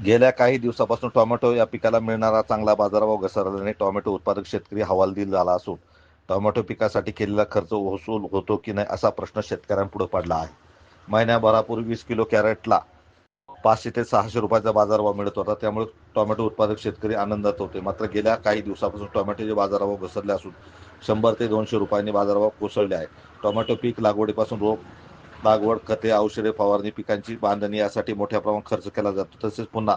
गेल्या काही दिवसापासून टोमॅटो या पिकाला मिळणारा चांगला बाजारभाव घसरल्याने टोमॅटो उत्पादक शेतकरी हवालदिल झाला असून टोमॅटो पिकासाठी केलेला खर्च वसूल होतो की नाही असा प्रश्न शेतकऱ्यांपुढे पडला आहे. महिन्याभरापूर्वी वीस किलो कॅरेटला पाचशे ते सहाशे रुपयाचा बाजारभाव मिळत होता. त्यामुळे टोमॅटो उत्पादक शेतकरी आनंदात होते. मात्र गेल्या काही दिवसापासून टोमॅटोचे बाजारभाव घसरले असून शंभर ते दोनशे रुपयांनी बाजारभाव कोसळले आहे. टोमॅटो पीक लागवडीपासून रोप लागवड खते औषधे फवारणी पिकांची बांधणी यासाठी मोठ्या प्रमाणात खर्च केला जातो. तसेच पुन्हा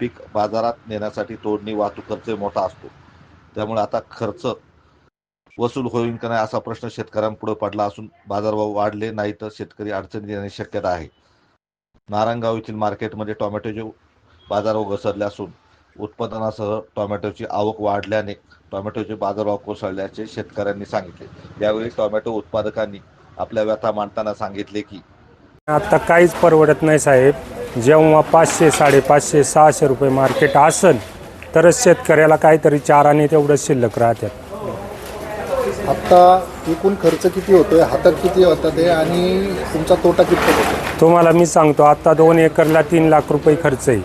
पीक बाजारात नेण्यासाठी तोडणी वाहतूक खर्च मोठा असतो. त्यामुळे आता खर्च वसूल होईल का नाही असा प्रश्न शेतकऱ्यांपुढे पडला असून बाजारभाव वाढले नाही तर शेतकरी अडचणी येण्याची शक्यता आहे. नारायणगाव येथील मार्केटमध्ये टोमॅटोचे बाजारभाव घसरले असून उत्पादनासह टोमॅटोची आवक वाढल्याने टोमॅटोचे बाजारभाव कोसळल्याचे शेतकऱ्यांनी सांगितले. यावेळी टोमॅटो उत्पादकांनी आपल्या व्यथा मांडताना सांगितले की. आता काहीच परवडत नाही साहेब. जेव्हा पाचशे साडेपाचशे सहाशे रुपये मार्केट असेल तरच शेतकऱ्याला काहीतरी चाराने तेवढं शिल्लक राहतात आत्ता एकूण खर्च किती होतोय? हातात किती होतात आहे आणि तुमचा तोटा किती होतो तुम्हाला मी सांगतो आत्ता दोन एकरला तीन लाख रुपये खर्च आहे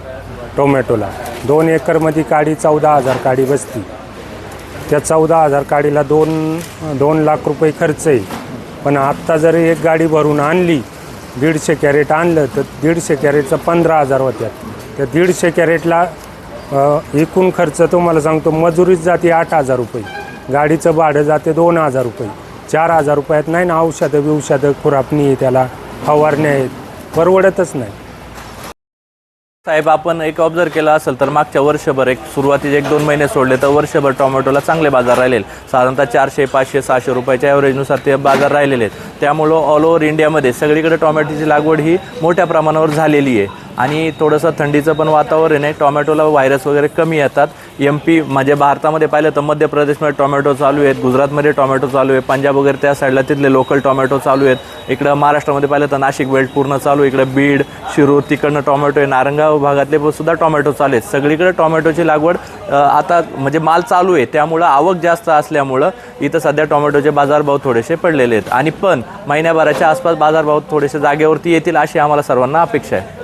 टोमॅटोला. दोन एकरमध्ये काडी चौदा हजार काडी बसती. त्या चौदा हजार काडीला दोन दोन लाख रुपये खर्च आहे. पण आत्ता जर एक गाडी भरून आणली दीडशे कॅरेट आणलं तर दीडशे कॅरेटचं पंधरा हजार होत्यात. त्या दीडशे कॅरेटला एकूण खर्च तुम्हाला सांगतो मजुरीच जाते आठ हजार रुपये. गाडीचं भाडं जाते दोन हजार रुपये. चार हजार रुपयात नाही ना औषधं बिवषधं खुरापणी आहे त्याला फवारण्या आहेत. परवडतच नाही. साहेब आपण एक ऑब्झर्व केला असेल तर मागच्या वर्षभर एक सुरुवातीचे एक दोन महिने सोडले तर वर्षभर टोमॅटोला चांगले बाजार राहिले साधारणतः चारशे पाचशे सहाशे रुपयाच्या ॲव्हरेजनुसार ते बाजार राहिलेले आहेत. त्यामुळं ऑल ओव्हर इंडियामध्ये सगळीकडे टोमॅटोची लागवड ही मोठ्या प्रमाणावर झालेली आहे. आणि थोडंसं थंडीचं पण वातावरण आहे. टोमॅटोला व्हायरस वगैरे कमी येतात. एम पी म्हणजे भारतामध्ये पाहिलं तर मध्य प्रदेशमध्ये टोमॅटो चालू आहेत. गुजरातमध्ये टोमॅटो चालू आहे. पंजाब वगैरे त्या साईडला तिथले लोकल टोमॅटो चालू आहेत. इकडं महाराष्ट्रामध्ये पाहिलं तर नाशिक बेल्ट पूर्ण चालू आहे. इकडं बीड शिरूर तिकडनं टोमॅटो आहे. नारंगाव भागातले पण सुद्धा टोमॅटो चालू आहेत. सगळीकडे टोमॅटोची लागवड आता म्हणजे माल चालू आहे. त्यामुळं आवक जास्त असल्यामुळं इथं सध्या टोमॅटोचे बाजारभाव थोडेसे पडलेले आहेत. आणि पण महिन्याभराच्या आसपास बाजारभाव थोडेसे जागेवरती येतील अशी आम्हाला सर्वांना अपेक्षा आहे.